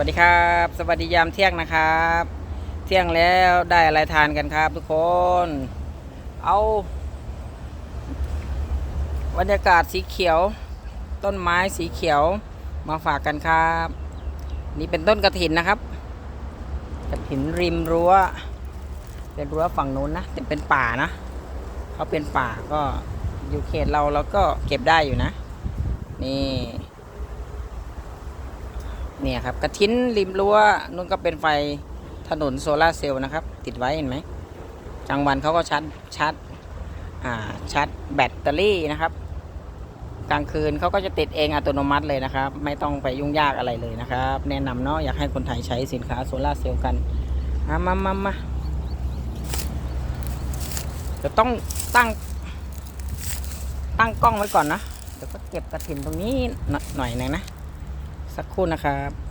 วัสดีครับ สวัสดียามเที่ยงนะครับ เที่ยงแล้วได้อะไรทานกันครับทุกคน เอาบรรยากาศสีเขียว ต้นไม้สีเขียวมาฝากกันครับ นี่เป็นต้นกระถินนะครับกระถินริมรั้ว เป็นรั้วฝั่งนู้นนะแต่เป็นป่านะเขาเป็นป่าก็อยู่เขตเราเราก็เก็บได้อยู่นะ นี่ เนี่ยครับกระทิ้นริมรั้วนู่นก็เป็นไฟถนนโซลาเซลล์นะครับ ติดไว้เห็นไหมกลางวันเขาก็ชาร์จชาร์จอ่าชาร์จแบตเตอรี่นะครับ กลางคืนเขาก็จะติดเองอัตโนมัติเลยนะครับ ไม่ต้องไปยุ่งยากอะไรเลยนะครับ แนะนำเนาะอยากให้คนไทยใช้สินค้าโซลาเซลล์กันมามามามาจะต้องตั้ง ตั้งกล้องไว้ก่อนนะเดี๋ยวก็เก็บกระถินตรงนี้หน่อยหนึ่งนะ สักครู่นะครับ